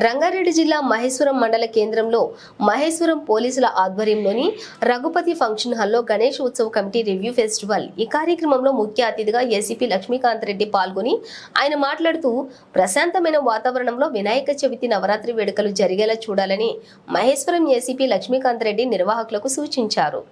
రంగారెడ్డి జిల్లా మహేశ్వరం మండల కేంద్రంలో మహేశ్వరం పోలీసుల ఆధ్వర్యంలోని రఘుపతి ఫంక్షన్ హాల్లో గణేష్ ఉత్సవ కమిటీ రివ్యూ ఫెస్టివల్. ఈ కార్యక్రమంలో ముఖ్య అతిథిగా ఏసీపీ లక్ష్మీకాంత్ రెడ్డి పాల్గొని ఆయన మాట్లాడుతూ ప్రశాంతమైన వాతావరణంలో వినాయక చవితి నవరాత్రి వేడుకలు జరిగేలా చూడాలని మహేశ్వరం ఏసీపీ లక్ష్మీకాంత్ రెడ్డి నిర్వాహకులకు సూచించారు.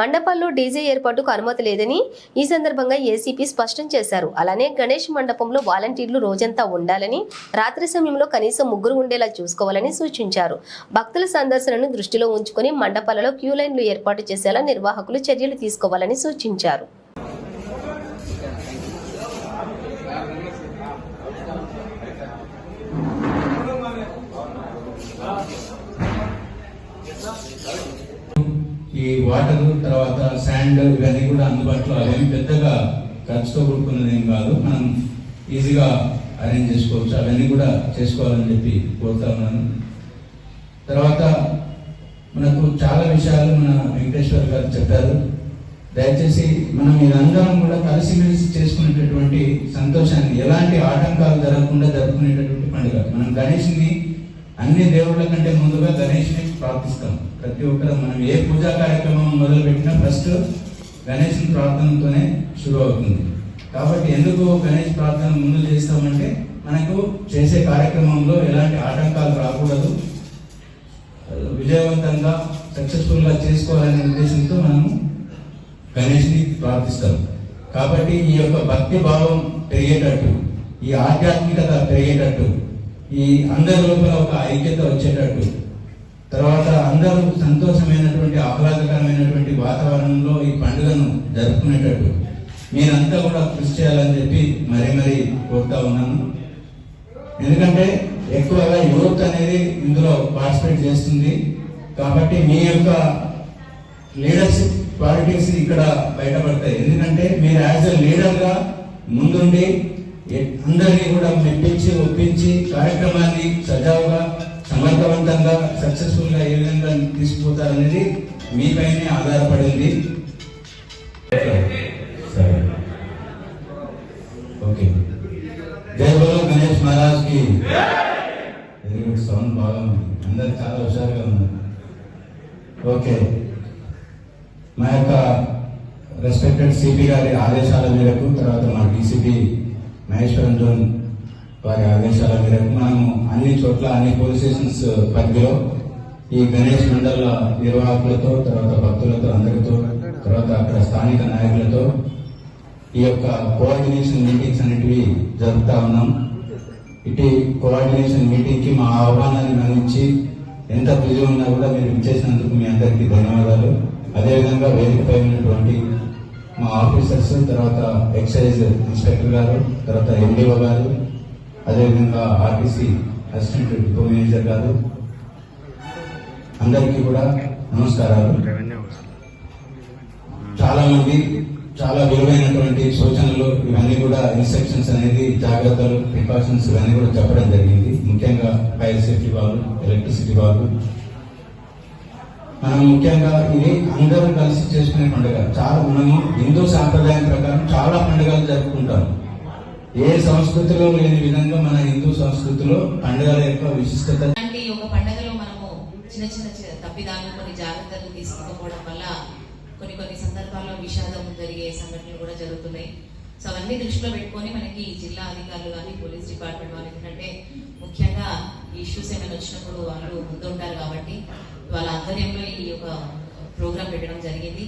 మండపాల్లో డీజే ఏర్పాటుకు అనుమతి లేదని ఈ సందర్భంగా ఏసీపీ స్పష్టం చేశారు. అలానే గణేష్ మండపంలో వాలంటీర్లు రోజంతా ఉండాలని రాత్రి సమయంలో కనీసం ముగ్గురు ఉండేలా చూసుకోవాలని సూచించారు. భక్తుల సందర్శనను దృష్టిలో ఉంచుకొని మండపాలలో క్యూ లైన్లు ఏర్పాటు చేసేలా నిర్వాహకులు చర్యలు తీసుకోవాలని సూచించారు. ఈ వాటర్ తర్వాత శాండ్ ఇవన్నీ కూడా అందుబాటులో అవేమి పెద్దగా ఖర్చుతో కూడుకున్నది ఏం కాదు. మనం ఈజీగా అరేంజ్ చేసుకోవచ్చు. అవన్నీ కూడా చేసుకోవాలని చెప్పి కోరుతా ఉన్నాను. తర్వాత మనకు చాలా విషయాలు మన వెంకటేశ్వర్ గారు చెప్పారు. దయచేసి మనం ఇదందరం కూడా కలిసిమెలిసి చేసుకునేటటువంటి సంతోషాన్ని ఎలాంటి ఆటంకాలు జరగకుండా జరుపుకునేటటువంటి పండుగ. మనం గణేష్ని అన్ని దేవుళ్ళ కంటే ముందుగా గణేష్ని ప్రార్థిస్తాం. ప్రతి ఒక్కరు మనం ఏ పూజా కార్యక్రమం మొదలు పెట్టినా ఫస్ట్ గణేష్ని ప్రార్థనతోనే షురు అవుతుంది కాబట్టి ఎందుకు గణేష్ ప్రార్థన ముందు చేస్తామంటే మనకు చేసే కార్యక్రమంలో ఎలాంటి ఆటంకాలు రాకూడదు. విజయవంతంగా సక్సెస్ఫుల్గా చేసుకోవాలనే ఉద్దేశంతో మనము గణేష్ని ప్రార్థిస్తాం. కాబట్టి ఈ యొక్క భక్తి భావం పెరిగేటట్టు ఈ ఆధ్యాత్మికత పెరిగేటట్టు ఈ అందరి లోపల ఒక ఐక్యత వచ్చేటట్టు. తర్వాత అందరూ సంతోషమైనటువంటి ఆహ్లాదకరమైనటువంటి వాతావరణంలో ఈ పండుగను జరుపుకునేటట్టు. మీరంతా కూడా కృషి చేయాలని చెప్పి మరీ మరీ కోరుతా ఉన్నాను. ఎందుకంటే ఎక్కువగా యూత్ అనేది ఇందులో పార్టిసిపేట్ చేస్తుంది. కాబట్టి మీ యొక్క లీడర్షిప్ క్వాలిటీస్ ఇక్కడ బయటపడతాయి. ఎందుకంటే మీరు యాజ్ ఎ లీడర్గా ముందుండి అందరినీ కూడా మెప్పించి ఒప్పించి కార్యక్రమాన్ని సజావుగా సమర్థవంతంగా సక్సెస్ఫుల్గా ఏ విధంగా తీసుకుపోతారనేది మీపైనే ఆధారపడింది. సరే. ఓకే. జై బలో గణేష్ మహారాజ్కి వెరీ గుడ్ సౌండ్ బాగా ఉంది అందరు చాలా హుషారుగా ఉన్నారు. ఓకే. మా యొక్క రెస్పెక్టెడ్ సిపి గారి ఆదేశాల మేరకు తర్వాత మా డీసీపీ మహేశ్వరం జోన్ వారి ఆదేశాల మేరకు మనము అన్ని చోట్ల అన్ని పోలీస్ స్టేషన్స్ పరిధిలో ఈ గణేష్ మండల నిర్వాహకులతో తర్వాత భక్తులతో అందరితో తర్వాత అక్కడ స్థానిక నాయకులతో ఈ యొక్క కోఆర్డినేషన్ మీటింగ్స్ అనేటివి జరుపుతా ఉన్నాం. ఇటు కోఆర్డినేషన్ మీటింగ్కి మా ఆహ్వానాన్ని మన్నించి ఎంత బిజీ ఉన్నా కూడా మీరు ఇచ్చేసినందుకు మీ అందరికీ ధన్యవాదాలు. అదేవిధంగా వేదికపై ఉన్నటువంటి మా ఆఫీసర్స్ తర్వాత ఎక్సైజ్ ఇన్స్పెక్టర్ గారు తర్వాత ఎండిఓ గారు అదేవిధంగా ఆర్టీసీ అసిస్టెంట్ డిపో మేనేజర్ గారు అందరికీ కూడా నమస్కారాలు. చాలా మంది చాలా విలువైనటువంటి సూచనలు ఇవన్నీ కూడా ఇన్స్ట్రక్షన్స్ అనేది జాగ్రత్తలు ప్రికాషన్స్ ఇవన్నీ కూడా చెప్పడం జరిగింది. ముఖ్యంగా ఫైర్ సేఫ్టీ వాళ్ళు ఎలక్ట్రిసిటీ వాళ్ళు మనం ముఖ్యంగా ఇది అందరూ కలిసి చేసుకునే పండుగ. చాలా మనము హిందూ సాంప్రదాయం ప్రకారం చాలా పండుగలు జరుపుకుంటాం. ఏ సంస్కృతిలో లేని విధంగా మన హిందూ సంస్కృతిలో పండుగల యొక్క విశిష్టత ఇలాంటి ఒక పండగలో మనము చిన్న చిన్న తప్పిదాలు కొన్ని జాగ్రత్తలు తీసుకోకపోవడం వల్ల కొన్ని కొన్ని సందర్భాల్లో విషాదం జరిగే సంఘటనలు కూడా జరుగుతున్నాయి. సో అవన్నీ దృష్టిలో పెట్టుకొని మనకి జిల్లా అధికారులు కానీ పోలీస్ డిపార్ట్మెంట్ వాళ్ళు ఏంటంటే ముఖ్యంగా ఇష్యూస్ ఏమైనా వచ్చినప్పుడు వాళ్ళు ముందుంటారు కాబట్టి వాళ్ళ ఆధ్వర్యంలో ఈ యొక్క ప్రోగ్రాం పెట్టడం జరిగింది.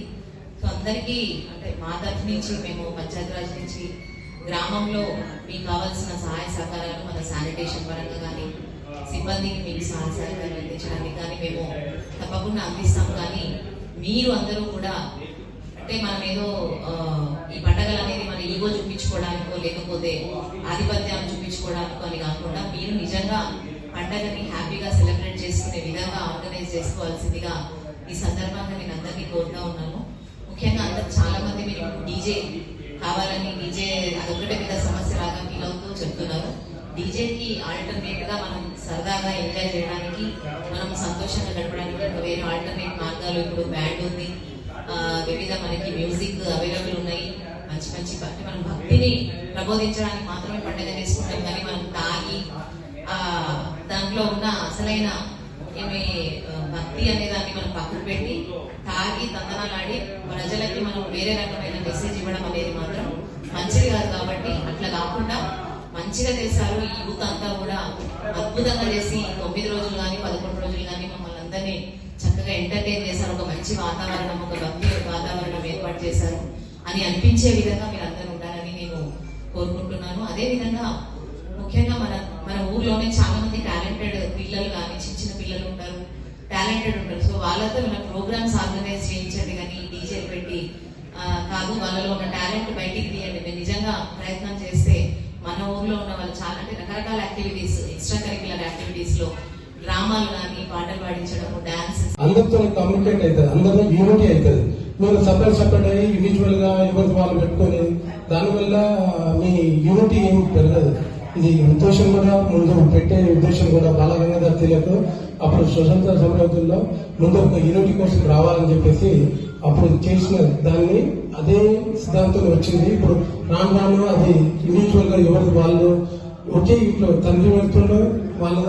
సో అందరికీ అంటే మా తరఫు నుంచి మేము పంచాయతీరాజ్ నుంచి గ్రామంలో మీకు కావాల్సిన సహాయ సహకారాలు మన శానిటేషన్ పరంగా కానీ సిబ్బందికి మీకు సహాయ సహకారాలు అందించడానికి కానీ మేము తప్పకుండా అందిస్తాం. కానీ మీరు అందరూ కూడా అంటే మనం ఏదో ఈ పండగలు అనేది మన ఈగో చూపించుకోవడానికో లేకపోతే ఆధిపత్యాన్ని చూపించుకోవడానికో అని కాకుండా మీరు నిజంగా పండగని హ్యాపీగా సెలబ్రేట్ చేసుకునే విధంగా ఆర్గనైజ్ చేసుకోవాల్సిందిగా ఈ సందర్భంగా నేను అందరినీ కోరుతా ఉన్నాను. ముఖ్యంగా అందరు చాలా మంది మీరు డీజే కావాలని డీజే అదొక్కటే మీద సమస్య రాగా ఫీల్ అవుతూ చెప్తున్నారు. డీజేకి ఆల్టర్నేట్గా మనం సరదాగా ఎంజాయ్ చేయడానికి మనం సంతోషంగా గడపడానికి ఇంకా వేరే ఆల్టర్నేట్ మార్గాలు ఇప్పుడు బ్యాండ్ ఉంది. వివిధ మనకి మ్యూజిక్ అవైలబుల్ ఉన్నాయి. మంచి మంచి భక్తి మనం భక్తిని ప్రబోధించడానికి మాత్రమే పండుగ చేసుకుంటాం. కానీ మనం తాగి ఆ దాంట్లో అసలైన ఏమి భక్తి అనే దాన్ని మనం పక్కన పెట్టి తాగి తందనాలాడి ప్రజలకి మనం వేరే రకమైన మెసేజ్ ఇవ్వడం అనేది మాత్రం మంచిది కాదు కాబట్టి అట్లా కాకుండా మంచిగా చేశారు ఈ యూత్ అంతా కూడా. అద్భుతంగా చేసి తొమ్మిది రోజులు కానీ పదకొండు రోజులు కానీ మమ్మల్ని అందరినీ చక్కగా ఎంటర్టైన్ చేశారు. ఒక మంచి వాతావరణం ఒక భక్తి వాతావరణం ఏర్పాటు చేశారు అని అనిపించే విధంగా మీరు అందరూ ఉండాలని నేను కోరుకుంటున్నాను. అదే విధంగా ముఖ్యంగా మన మన ఊర్లోనే చాలా మంది టాలెంటెడ్ పిల్లలు కానీ చిన్న చిన్న పిల్లలు ఉంటారు. టాలెంటెడ్ ఉంటారు. సో వాళ్ళతో మన ప్రోగ్రామ్స్ ఆర్గనైజ్ చేయించండి కానీ డీజేలు పెట్టి కాదు వాళ్ళలో ఉన్న టాలెంట్ బయటికి తీయండి. మీరు నిజంగా ప్రయత్నం చేస్తే మన ఊర్లో ఉన్న వాళ్ళు చాలా అంటే రకరకాల యాక్టివిటీస్ ఎక్స్ట్రా కరిక్యులర్ యాక్టివిటీస్లో డ్రామాలు కానీ పాటలు పాడించడము డాన్స్ అందరితో కమ్యూనికేట్ అవుతుంది అందరితో యూనిటీ అవుతుంది మీరు సపరేట్ సపరేట్ అయ్యి ఇండివిజువల్గా ఎవరికి వాళ్ళు పెట్టుకొని దానివల్ల మీ యూనిటీ ఏం పెరగదు. ఇది ఉద్దేశం కూడా ముందు పెట్టే ఉద్దేశం కూడా బాలగంగాధర్ తిలక్ అప్పుడు స్వతంత్ర సమరతుల్లో ముందు ఒక యూనిటీ కోసం రావాలని చెప్పేసి అప్పుడు చేసిన దాన్ని అదే సిద్ధాంతం వచ్చింది. ఇప్పుడు రాను రాను అది ఇండివిజువల్గా ఎవరికి వాళ్ళు ఒకే ఇంట్లో తండ్రి వెళ్తుండో వాళ్ళ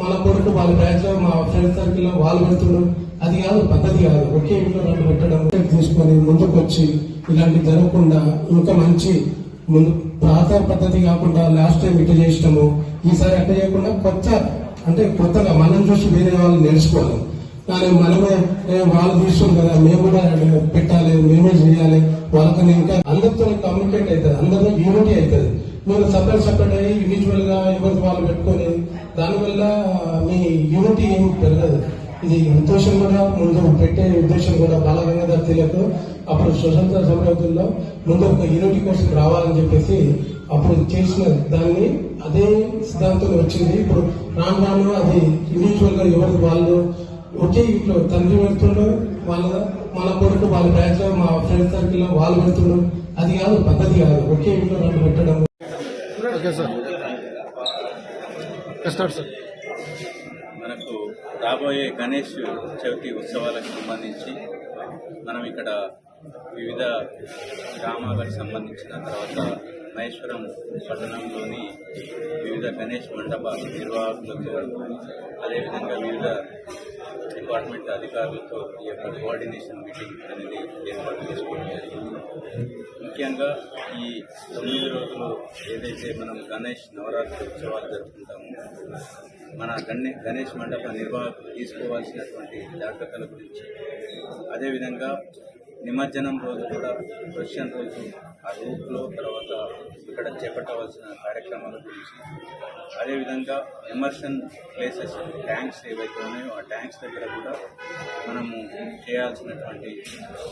మన కొడుకు వాళ్ళ బ్యాచ్లో మా ఫ్రెండ్ సర్కిల్లో వాళ్ళు పెడుతున్నారు. అది కాదు పద్ధతి కాదు. ఒకే ఇంట్లో రెండు పెట్టడం తీసుకొని ముందుకు వచ్చి ఇలాంటి జరగకుండా ఇంకా మంచి ముందు పాత పద్ధతి కాకుండా లాస్ట్ టైం ఇట్లా చేసినాము. ఈసారి అట్లా చేయకుండా కొత్త అంటే కొత్తగా మనం చూసి వేరే వాళ్ళు నేర్చుకోవాలి. కానీ మనమే వాళ్ళు తీసుకుని కదా మేము కూడా పెట్టాలి మేమే చేయాలి. వాళ్ళకన్నా ఇంకా అందరితో కమ్యూనికేట్ అవుతుంది అందరితో యూనిటీ అవుతుంది. మీరు సపరేట్ సపరేట్ అయ్యి ఇండివిజువల్గా ఎవరికి వాళ్ళు పెట్టుకొని దానివల్ల మీ యూనిటీ ఏం పెరగదు. ఇది ఉద్దేశం కూడా ముందు పెట్టే ఉద్దేశం కూడా బాలగంగాధర్ తిలక్ అప్పుడు స్వతంత్ర సమయంలో ముందు ఒక యూనిటీ కోసం రావాలని చెప్పేసి అప్పుడు చేసిన దాన్ని అదే సిద్ధాంతం వచ్చింది. ఇప్పుడు రాను రాను అది ఇండివిజువల్గా ఎవరికి వాళ్ళు ఒకే ఇంట్లో తండ్రి పెడుతుండో వాళ్ళ మన కొడుకు వాళ్ళ బ్యాచ్లో మా ఫ్రెండ్ సర్కిల్లో వాళ్ళు పెడుతుండ్రు అది కాదు పద్ధతి కాదు. ఒకే ఇంట్లో రెండు పెట్టడం. Okay sir. మనకు రాబోయే గణేష్ చవితి ఉత్సవాలకు సంబంధించి మనం ఇక్కడ వివిధ గ్రామాలకు సంబంధించిన తర్వాత మహేశ్వరం పట్టణంలోని వివిధ గణేష్ మండప నిర్వాహకులతో అదేవిధంగా వివిధ డిపార్ట్మెంట్ అధికారులతో ఈ యొక్క కోఆర్డినేషన్ మీటింగ్ అనేది ఏర్పాటు చేసుకోవడం జరిగింది. ముఖ్యంగా ఈ తొమ్మిది రోజులు ఏదైతే మనం గణేష్ నవరాత్రి ఉత్సవాలు జరుపుకుంటామో మన గణే గణేష్ మండప నిర్వాహకులు తీసుకోవాల్సినటువంటి జాగ్రత్తల గురించి అదేవిధంగా నిమజ్జనం రోజు కూడా క్రిస్టియన్ రోజు ఆ రూట్లో తర్వాత ఇక్కడ చేపట్టవలసిన కార్యక్రమాల గురించి. అదేవిధంగా ఎమర్షన్ ప్లేసెస్ ట్యాంక్స్ ఏవైతే ఉన్నాయో ఆ ట్యాంక్స్ దగ్గర కూడా మనము చేయాల్సినటువంటి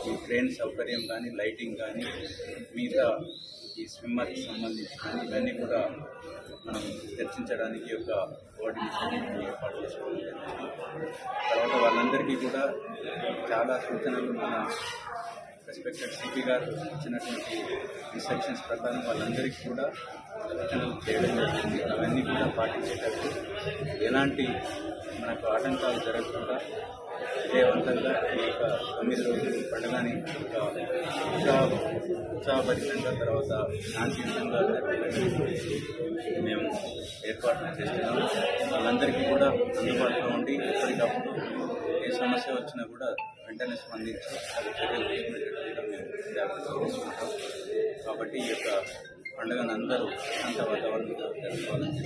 ఈ ట్రైన్ సౌకర్యం కానీ లైటింగ్ కానీ మిగతా ఈ స్విమ్మర్కి సంబంధించి కానీ ఇవన్నీ కూడా మనం చర్చించడానికి ఒక కోఆర్డినేషన్ ఏర్పాటు చేసుకోవడం జరిగింది. తర్వాత వాళ్ళందరికీ కూడా చాలా సూచనలు మన రెస్పెక్టెడ్ సిపి గారు ఇచ్చినటువంటి ఇన్స్ట్రక్షన్స్ ప్రకారం వాళ్ళందరికీ కూడా సూచనలు చేయడం జరిగింది. అవన్నీ కూడా పాటించేటప్పుడు ఎలాంటి మనకు ఆటంకాలు జరగకుండా విజయవంతంగా ఈ యొక్క తొమ్మిది రోజులు పండుగని ఉత్సాహ ఉత్సాహభరితంగా తర్వాత శాంతియుతంగా జరపడానికి మేము ఏర్పాట్లు చేస్తున్నాం వాళ్ళందరికీ కూడా అందుబాటులో ఉండి ఎప్పటికప్పుడు ఏ సమస్య వచ్చినా కూడా వెంటనే స్పందించి చర్యలు తీసుకునేటట్టుగా మేము జాగ్రత్తలు తీసుకుంటాం కాబట్టి ఈ యొక్క పండుగను అందరూ అంత వాతావరణంలో జరుపుకోవాలని